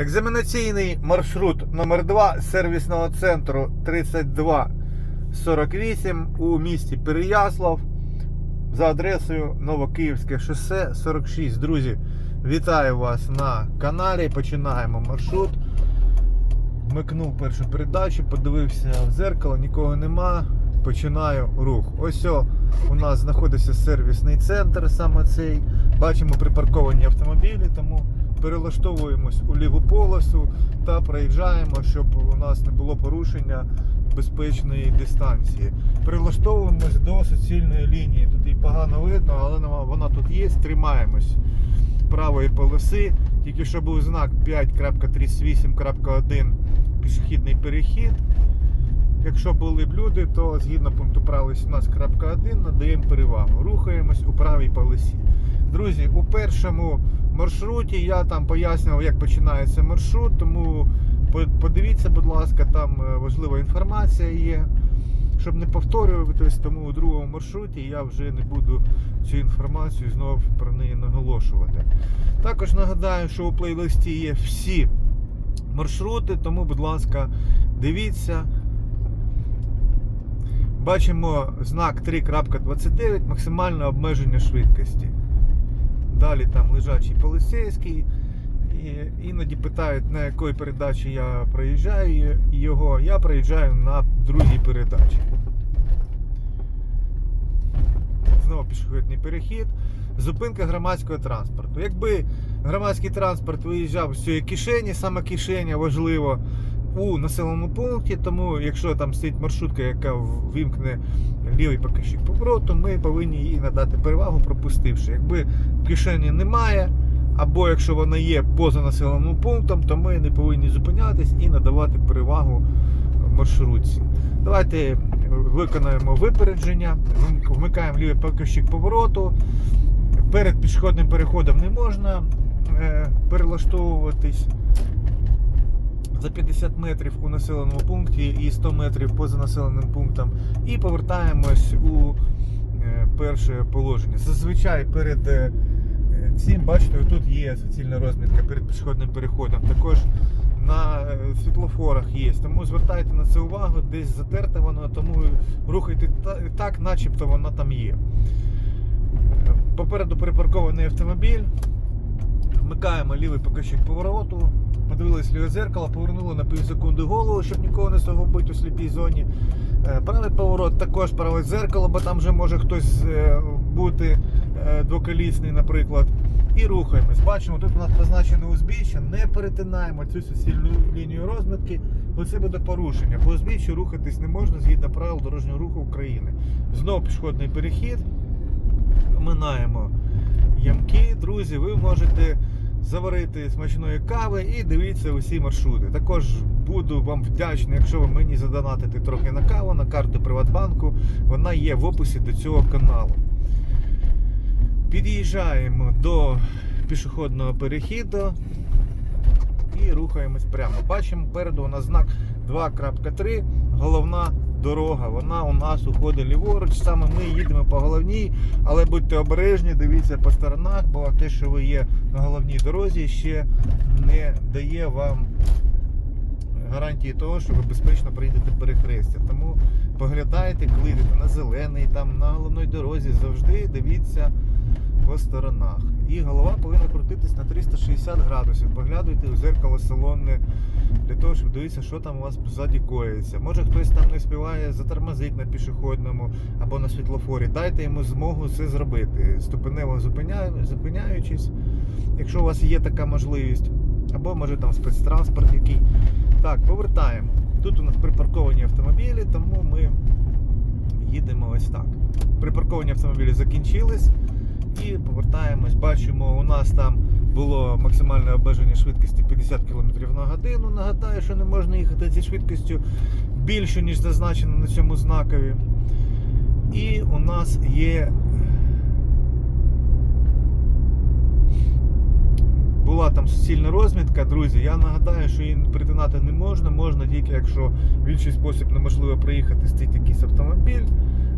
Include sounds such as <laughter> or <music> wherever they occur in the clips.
Екзаменаційний маршрут номер 2 сервісного центру 3248 у місті Переяслав за адресою Новокиївське шосе 46. Друзі, вітаю вас на каналі. Починаємо маршрут. Вмикнув першу передачу, подивився в зеркало, нікого нема. Починаю рух. Ось о, у нас знаходиться сервісний центр, саме цей. Бачимо припарковані автомобілі, тому перелаштовуємось у ліву полосу та проїжджаємо, щоб у нас не було порушення безпечної дистанції. Прилаштовуємось до суцільної лінії. Тут її погано видно, але вона тут є. Тримаємось правої полоси. Тільки що був знак 5.38.1 пішохідний перехід. Якщо були б люди, то згідно пункту правил 17.1 надаємо перевагу. Рухаємось у правій полосі. Друзі, у першому маршруті я там пояснював, як починається маршрут, тому подивіться, будь ласка, там е, важлива інформація є. Щоб не повторюватись, тому у другому маршруті я вже не буду цю інформацію знову про неї наголошувати. Також нагадаю, що у плейлисті є всі маршрути, тому, будь ласка, дивіться. Бачимо знак 3.29, максимальне обмеження швидкості. Далі там лежачий поліцейський. І іноді питають, на якої передачі я проїжджаю його. Я проїжджаю на другій передачі. Знову пішохідний перехід. Зупинка громадського транспорту. Якби громадський транспорт виїжджав з цієї кишені, саме кишеня важливо у населеному пункті, тому якщо там стоїть маршрутка, яка вимкне лівий показчик повороту, ми повинні їй надати перевагу, пропустивши. Якби кишені немає, або якщо вона є поза населеним пунктом, то ми не повинні зупинятись і надавати перевагу маршрутці. Давайте виконаємо випередження, вмикаємо лівий показчик повороту. Перед пішохідним переходом не можна е, перелаштовуватись за 50 метрів у населеному пункті і 100 метрів поза населеним пунктом. І повертаємось у е, перше положення. Зазвичай перед е, цим, бачите, тут є суцільна розмітка перед пішохідним переходом. Також на е, світлофорах є. Тому звертайте на це увагу, десь затерте воно, тому рухайте так, начебто воно там є. Попереду припаркований автомобіль. Вмикаємо лівий показчик повороту. Подивились ліве зеркало, повернули на пів секунди голову, щоб нікого не загубити у сліпій зоні. Правий поворот також праве зеркало, бо там вже може хтось бути двоколісний, наприклад. І рухаємось. Бачимо, тут у нас позначено узбіччя, не перетинаємо цю суцільну лінію розмітки, бо це буде порушення. По узбіччю рухатись не можна згідно правил дорожнього руху України. Знову пішохідний перехід. Минаємо ямки. Друзі, ви можете заварити смачної кави і дивіться усі маршрути. Також буду вам вдячний, якщо ви мені задонатите трохи на каву, на карту Приватбанку. Вона є в описі до цього каналу. Під'їжджаємо до пішохідного перехіду і рухаємось прямо. Бачимо, попереду у нас знак 2.3, головна дорога. Вона у нас уходить ліворуч. Саме ми їдемо по головній, але будьте обережні, дивіться по сторонах, бо те, що ви є на головній дорозі, ще не дає вам гарантії того, що ви безпечно прийдете перехрестя. Тому поглядайте, коли йдете на зелений, там на головній дорозі, завжди дивіться по сторонах. І голова повинна крутитись на 360 градусів. Поглядуйте у зеркало салонне для того, щоб дивитися, що там у вас ззаді коїться. Може хтось там не співає затормозить на пішохідному або на світлофорі. Дайте йому змогу це зробити. Ступенево зупиняючись, якщо у вас є така можливість. Або може там спецтранспорт який. Так, повертаємо. Тут у нас припарковані автомобілі, тому ми їдемо ось так. Припарковані автомобілі закінчились і повертаємось. Бачимо, у нас там було максимальне обмеження швидкості 50 км на годину. Нагадаю, що не можна їхати зі швидкістю більше, ніж зазначено на цьому знакові. І у нас є. Була там суцільна розмітка, друзі. Я нагадаю, що її перетинати не можна, можна тільки якщо в інший спосіб неможливо приїхати стоїть якийсь автомобіль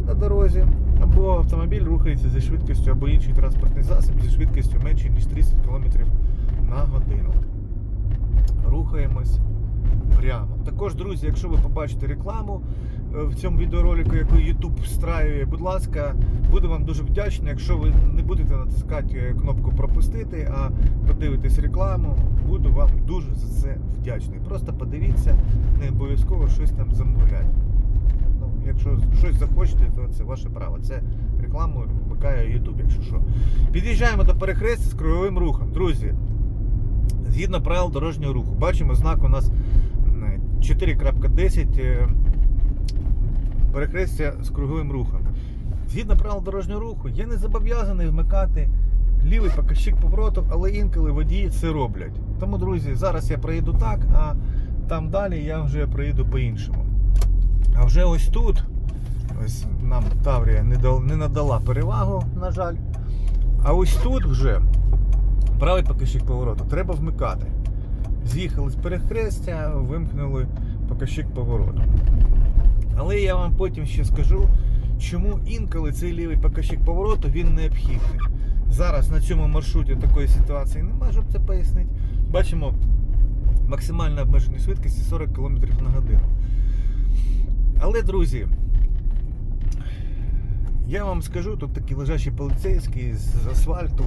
на дорозі, або автомобіль рухається зі швидкістю, або інший транспортний засіб зі швидкістю менше, ніж 30 км на годину. рухаємось прямо. Також, друзі, якщо ви побачите рекламу в цьому відеоролику, яку YouTube встраює, будь ласка, буду вам дуже вдячний, якщо ви не будете натискати кнопку пропустити, а подивитесь рекламу, буду вам дуже за це вдячний. Просто подивіться, не обов'язково щось там замовляти. Ну, якщо щось захочете, то це ваше право. Це рекламу вмикає YouTube, якщо що. Під'їжджаємо до перехрестя з круговим рухом. Друзі, згідно правил дорожнього руху, бачимо знак у нас 4.10 е, перехрестя з круговим рухом. Згідно правил дорожнього руху, я не зобов'язаний вмикати лівий показчик повороту, але інколи водії це роблять. Тому, друзі, зараз я проїду так, а там далі я вже проїду по-іншому. А вже ось тут, ось нам Таврія не, дал- не надала перевагу, на жаль. А ось тут вже правий показчик повороту треба вмикати. З'їхали з перехрестя, вимкнули показчик повороту. Але я вам потім ще скажу, чому інколи цей лівий показчик повороту він необхідний. Зараз на цьому маршруті такої ситуації немає, щоб це пояснити. Бачимо максимальна обмежена швидкість 40 км на годину. Але, друзі, я вам скажу, тут такі лежачі поліцейські з асфальту.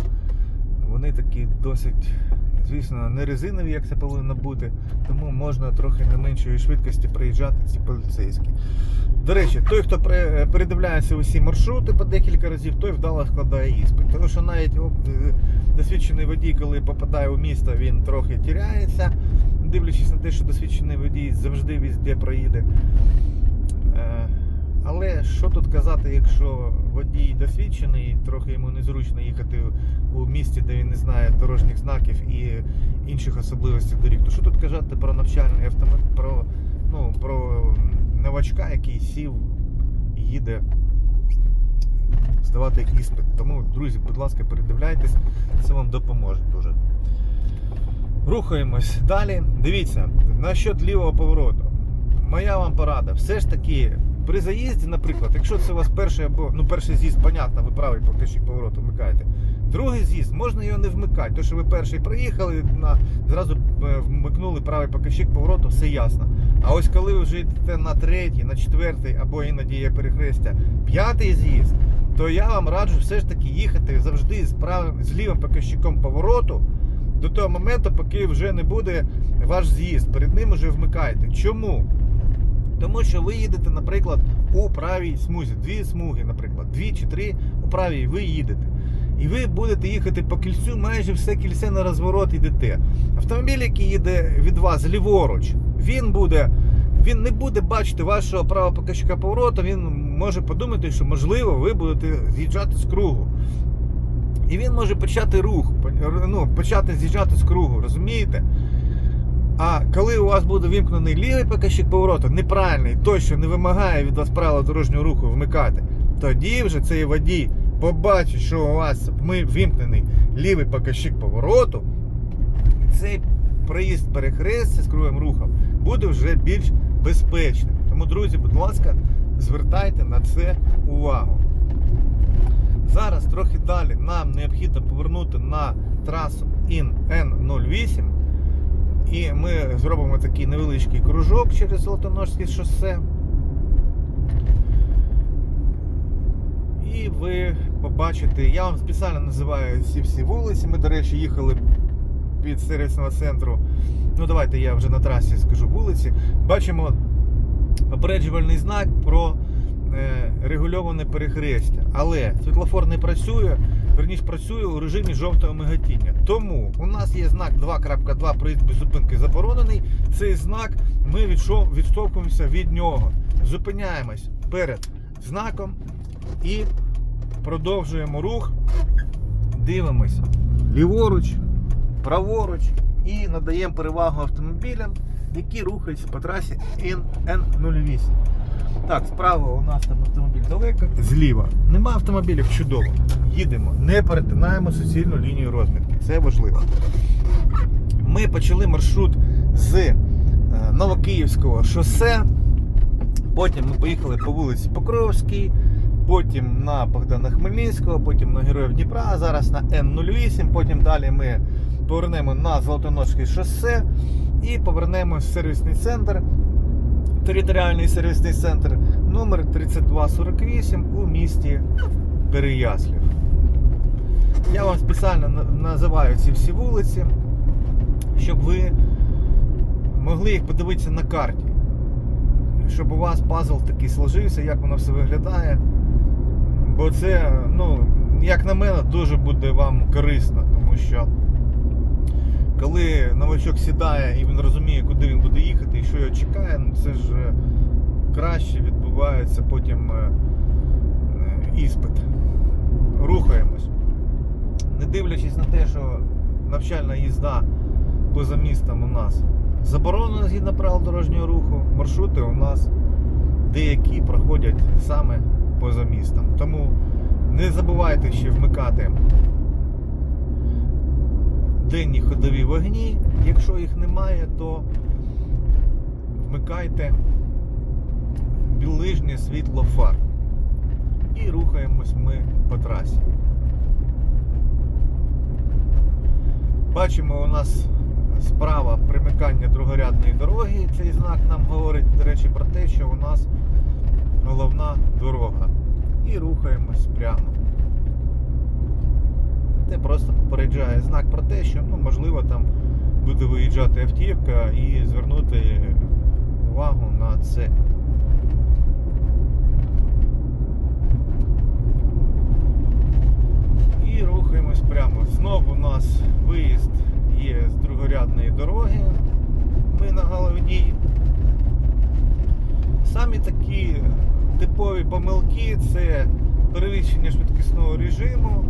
Вони такі досить, звісно, не резинові, як це повинно бути, тому можна трохи на меншої швидкості проїжджати ці поліцейські. До речі, той, хто передивляється усі маршрути по декілька разів, той вдало складає іспит. Тому що навіть е, досвідчений водій, коли попадає у місто, він трохи тіряється, дивлячись на те, що досвідчений водій завжди везде проїде. Але що тут казати, якщо водій досвідчений, трохи йому незручно їхати у місті, де він не знає дорожніх знаків і інших особливостей доріг, то що тут казати про навчальний автомобіль, про, ну, про новачка, який сів і їде здавати іспит. Тому, друзі, будь ласка, передивляйтесь, це вам допоможе дуже. Рухаємось далі. Дивіться, насчет лівого повороту. Моя вам порада. Все ж таки, при заїзді, наприклад, якщо це у вас перший або ну перший з'їзд, понятно, ви правий показчик повороту вмикаєте. Другий з'їзд можна його не вмикати. То, що ви перший проїхали, на, зразу е, вмикнули правий показчик повороту, все ясно. А ось коли ви вже йдете на третій, на четвертий, або іноді є перехрестя, п'ятий з'їзд, то я вам раджу все ж таки їхати завжди з правим з лівим показчиком повороту до того моменту, поки вже не буде ваш з'їзд. Перед ним вже вмикайте. Чому? Тому що ви їдете, наприклад, у правій смузі. Дві смуги, наприклад, дві чи три у правій ви їдете. І ви будете їхати по кільцю, майже все кільце на розворот йдете. Автомобіль, який їде від вас ліворуч, він буде. Він не буде бачити вашого правого показчика повороту, він може подумати, що можливо ви будете з'їжджати з кругу. І він може почати рух, ну, почати з'їжджати з кругу, розумієте? А коли у вас буде вимкнений лівий показчик повороту, неправильний, той, що не вимагає від вас правила дорожнього руху вмикати, тоді вже цей водій побачить, що у вас ми вимкнений лівий показчик повороту, цей проїзд перехрестя з круговим рухом буде вже більш безпечним. Тому, друзі, будь ласка, звертайте на це увагу. Зараз трохи далі нам необхідно повернути на трасу ІН-Н08. І ми зробимо такий невеличкий кружок через Золотоножське шосе. І ви побачите, я вам спеціально називаю ці всі вулиці. Ми, до речі, їхали від сервісного центру. Ну, давайте я вже на трасі скажу вулиці. Бачимо попереджувальний знак про регульоване перехрестя. Але світлофор не працює, верніше працює у режимі жовтого миготіння. Тому у нас є знак 2.2 проїзд без зупинки заборонений. Цей знак ми відштовхуємося від нього. Зупиняємось перед знаком і продовжуємо рух. Дивимось ліворуч, праворуч і надаємо перевагу автомобілям, які рухаються по трасі Н08. Так, справа у нас там автомобіль далеко, зліва. Нема автомобілів, чудово. Їдемо, не перетинаємо суцільну лінію розмітки. Це важливо. Ми почали маршрут з е, Новокиївського шосе. Потім ми поїхали по вулиці Покровській, потім на Богдана Хмельницького, потім на Героїв Дніпра, а зараз на Н08, потім далі ми повернемо на Золотоножське шосе І повернемось в сервісний центр, територіальний сервісний центр номер 3248 у місті Переяслів. Я вам спеціально називаю ці всі вулиці, щоб ви могли їх подивитися на карті. Щоб у вас пазл такий сложився, як воно все виглядає. Бо це, ну, як на мене, дуже буде вам корисно, тому що коли новачок сідає і він розуміє, куди він буде їхати і що його чекає, ну це ж е, краще відбувається потім е, е, іспит. Рухаємось. Не дивлячись на те, що навчальна їзда поза містом у нас заборонена згідно правил дорожнього руху, маршрути у нас деякі проходять саме поза містом. Тому не забувайте ще вмикати денні ходові вогні. Якщо їх немає, то вмикайте білижнє світло фар. І рухаємось ми по трасі. Бачимо, у нас справа примикання другорядної дороги. Цей знак нам говорить, до речі, про те, що у нас головна дорога. І рухаємось прямо. Це просто попереджає знак про те, що ну, можливо там буде виїжджати автівка і звернути увагу на це. І рухаємось прямо. Знову у нас виїзд є з другорядної дороги. Ми на головній. Самі такі типові помилки це перевищення швидкісного режиму,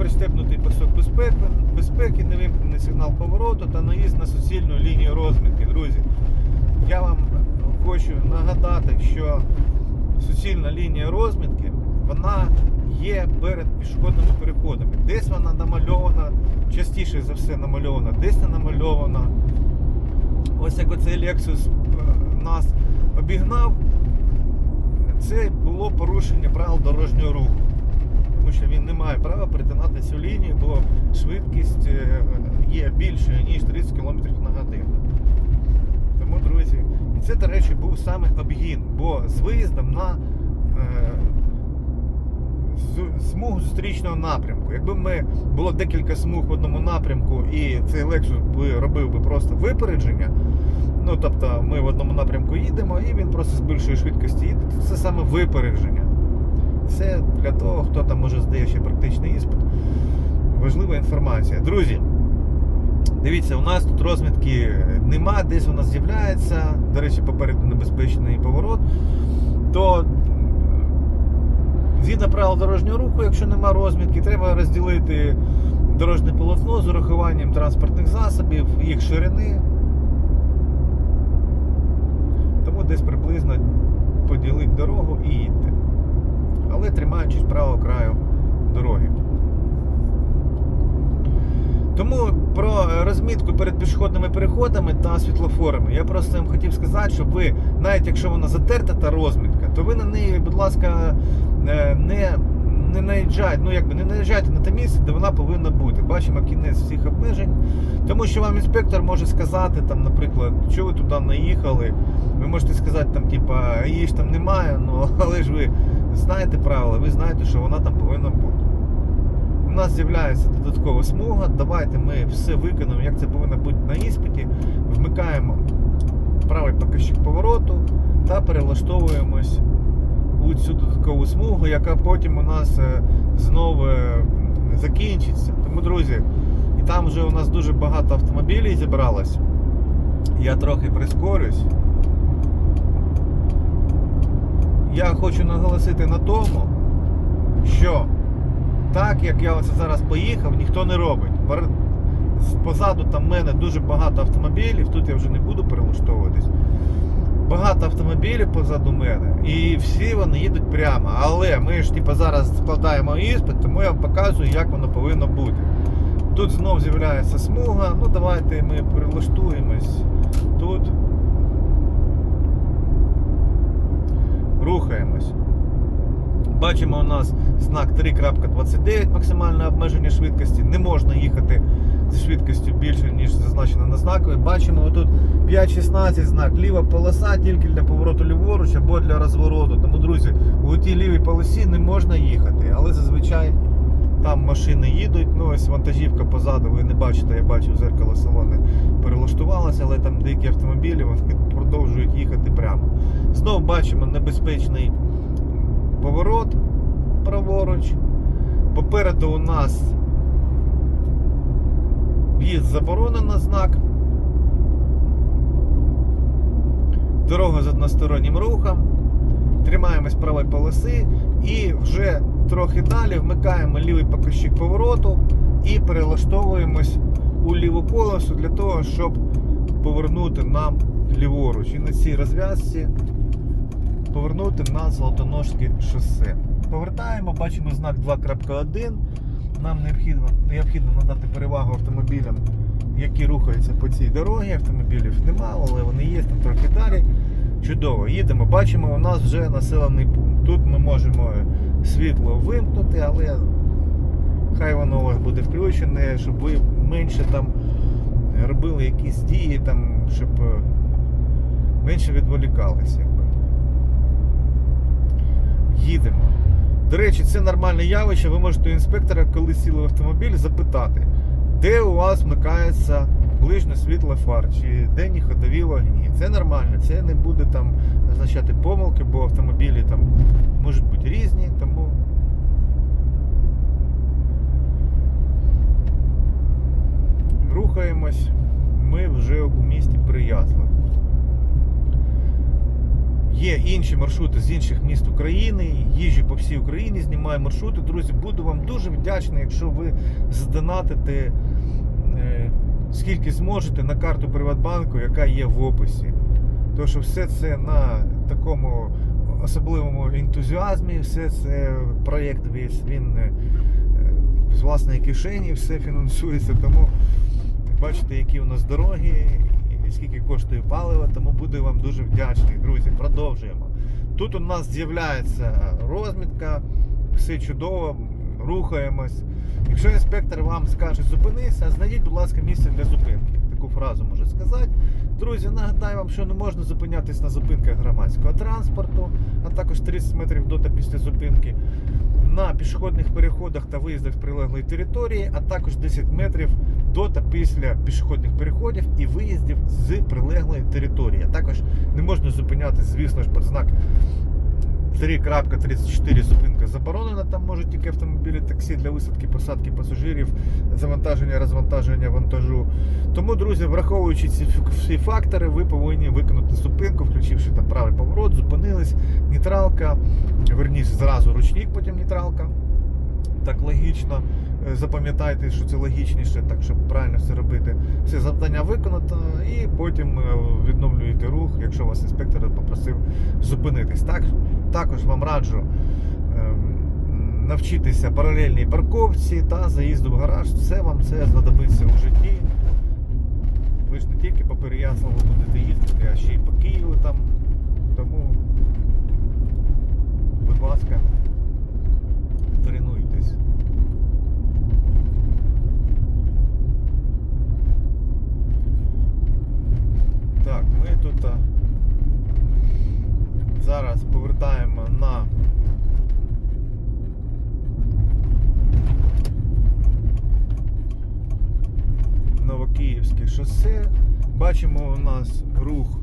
непристебнутий пасок безпеки, безпеки, невимкнений сигнал повороту та наїзд на суцільну лінію розмітки. Друзі, я вам хочу нагадати, що суцільна лінія розмітки вона є перед пішохідними переходами. Десь вона намальована, частіше за все намальована, десь не намальована. Ось як оцей Lexus е, нас обігнав, це було порушення правил дорожнього руху. Що він не має права перетинати цю лінію, бо швидкість е, є більшою, ніж 30 км на годину. Тому, друзі, і це, до речі, був саме обгін, бо з виїздом на е, смугу зустрічного напрямку. Якби ми було декілька смуг в одному напрямку і цей Lexus би робив би просто випередження, ну тобто ми в одному напрямку їдемо і він просто з більшої швидкості їде, це саме випередження. Це для того, хто там може здає ще практичний іспит. Важлива інформація. Друзі, дивіться, у нас тут розмітки нема, десь вона з'являється. До речі, попереду небезпечний поворот. То згідно правил дорожнього руху, якщо нема розмітки, треба розділити дорожнє полотно з урахуванням транспортних засобів, їх ширини. Тому десь приблизно поділити дорогу і їдьте. Але тримаючись правого краю дороги. Тому про розмітку перед пішохідними переходами та світлофорами я просто їм хотів сказати, щоб ви, навіть якщо вона затерта та розмітка, то ви на неї, будь ласка, е, не, не наїжджайте, ну якби не наїжджайте на те місце, де вона повинна бути. Бачимо кінець всіх обмежень. Тому що вам інспектор може сказати, там, наприклад, що ви туди наїхали. Ви можете сказати, там, типа, її ж там немає, ну <laughs> але ж ви знаєте правила, ви знаєте, що вона там повинна бути. У нас з'являється додаткова смуга. Давайте ми все виконаємо, як це повинно бути на іспиті. Вмикаємо правий показчик повороту та перелаштовуємось у цю додаткову смугу, яка потім у нас е, знову е, закінчиться. Тому, друзі, і там вже у нас дуже багато автомобілів зібралось. Я трохи прискорюсь. Я хочу наголосити на тому, що так як я оце зараз поїхав, ніхто не робить. Позаду там мене дуже багато автомобілів, тут я вже не буду перелаштовуватись. Багато автомобілів позаду мене, і всі вони їдуть прямо. Але ми ж типу, зараз складаємо іспит, тому я вам показую, як воно повинно бути. Тут знов з'являється смуга. Ну давайте ми перелаштуємось тут. Рухаємось. Бачимо у нас знак 3.29 максимальне обмеження швидкості. Не можна їхати зі швидкістю більше, ніж зазначено на знакові. Бачимо отут 5.16 знак, ліва полоса тільки для повороту ліворуч або для розвороту. Тому, друзі, у тій лівій полосі не можна їхати, але зазвичай там машини їдуть. Ну ось вантажівка позаду, ви не бачите, я бачив зеркало салони перелаштувалося, але там деякі автомобілі вони <laughs> продовжують їхати прямо. Знову бачимо небезпечний поворот праворуч. Попереду у нас в'їзд заборонено знак. Дорога з одностороннім рухом. Тримаємось правої полоси і вже трохи далі вмикаємо лівий покажчик повороту і перелаштовуємось у ліву полосу для того, щоб повернути нам ліворуч. І на цій розв'язці повернути на Золотоножське шосе. Повертаємо, бачимо знак 2.1. Нам необхідно, необхідно надати перевагу автомобілям, які рухаються по цій дорогі. Автомобілів немало, але вони є там трохи далі. Чудово, їдемо. Бачимо, у нас вже населений пункт. Тут ми можемо світло вимкнути, але хай воно у вас буде включене, щоб ви менше там робили якісь дії, там, щоб е, менше відволікалися. Їдемо. До речі, це нормальне явище. Ви можете у інспектора, коли сіли в автомобіль, запитати, де у вас вмикається ближнє світло фар чи денні ходові вогні. Це нормально, це не буде там означати помилки, бо автомобілі там можуть бути різні, тому. Рухаємось. Ми вже у місті Прияслав. Є інші маршрути з інших міст України, їжджу по всій Україні, знімаю маршрути. Друзі, буду вам дуже вдячний, якщо ви задонатите е, скільки зможете на карту Приватбанку, яка є в описі. Тому що все це на такому особливому ентузіазмі, все це проєкт весь, він е, з власної кишені все фінансується. Тому бачите, які у нас дороги і скільки коштує паливо, тому буду вам дуже вдячний, друзі. Продовжуємо. Тут у нас з'являється розмітка, все чудово, рухаємось. Якщо інспектор вам скаже зупинися, знайдіть, будь ласка, місце для зупинки. Таку фразу може сказати. Друзі, нагадаю вам, що не можна зупинятись на зупинках громадського транспорту, а також 30 метрів до та після зупинки, на пішохідних переходах та виїздах з прилеглої території, а також 10 метрів до та після пішохідних переходів і виїздів з прилеглої території. А також не можна зупинятись, звісно ж, під знак 3.34 зупинка заборонена. Там можуть тільки автомобілі таксі для висадки, посадки пасажирів, завантаження, розвантаження вантажу. Тому, друзі, враховуючи ці всі фактори, ви повинні виконати зупинку, включивши там правий поворот, зупинились, нейтралка, верніше зразу ручник, потім нейтралка. Так логічно. Е, Запам'ятайте, що це логічніше, так щоб правильно все робити. Все завдання виконано, і потім е, відновлюєте рух, якщо вас інспектор попросив зупинитись. Так, також вам раджу ем, навчитися паралельній парковці та заїзду в гараж. Все вам це знадобиться у житті. Ви ж не тільки по Переяславу будете їздити, а ще й по Києву там. Тому, будь ласка, тренуйтесь. Так, ми тут зараз повертаємо на Новокиївське шосе. Бачимо у нас рух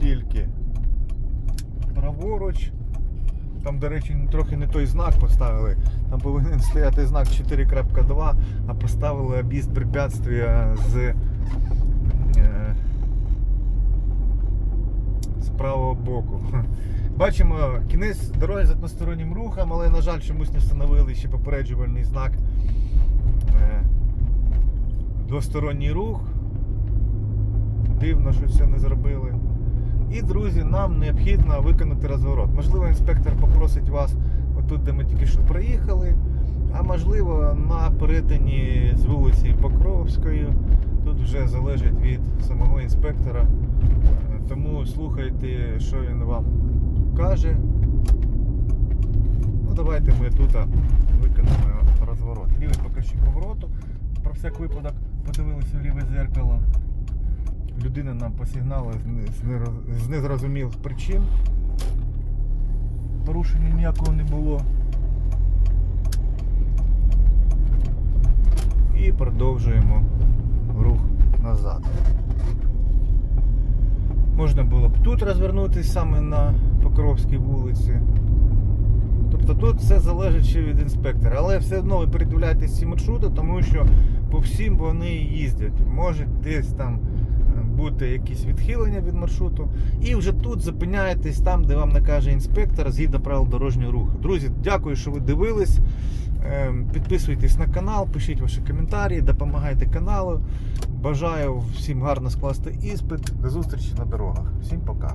тільки праворуч. Там, до речі, трохи не той знак поставили. Там повинен стояти знак 4.2, а поставили об'їзд препятствия з, е, з правого боку. <laughs> Бачимо кінець дороги з одностороннім рухом, але, на жаль, чомусь не встановили ще попереджувальний знак. Е, Двосторонній рух. Дивно, що це не зробили. І, друзі, нам необхідно виконати розворот. Можливо, інспектор попросить вас отут, де ми тільки що проїхали, а можливо на перетині з вулиці Покровської. Тут вже залежить від самого інспектора. Тому слухайте, що він вам каже. Ну, давайте ми тут виконаємо розворот. Лівий покажчик повороту. Про всяк випадок подивилися в ліве зеркало. Людина нам нероз- з незрозумілих причин. Порушення ніякого не було. І продовжуємо рух назад. Можна було б тут розвернутися саме на Покровській вулиці. Тобто тут все залежить ще від інспектора. Але все одно ви передивляєтесь ці маршрути, тому що по всім вони їздять. Може десь там е, бути якісь відхилення від маршруту. І вже тут зупиняєтесь там, де вам накаже інспектор згідно правил дорожнього руху. Друзі, дякую, що ви дивились. Е, Підписуйтесь на канал, пишіть ваші коментарі, допомагайте каналу. Бажаю всім гарно скласти іспит. До зустрічі на дорогах. Всім пока.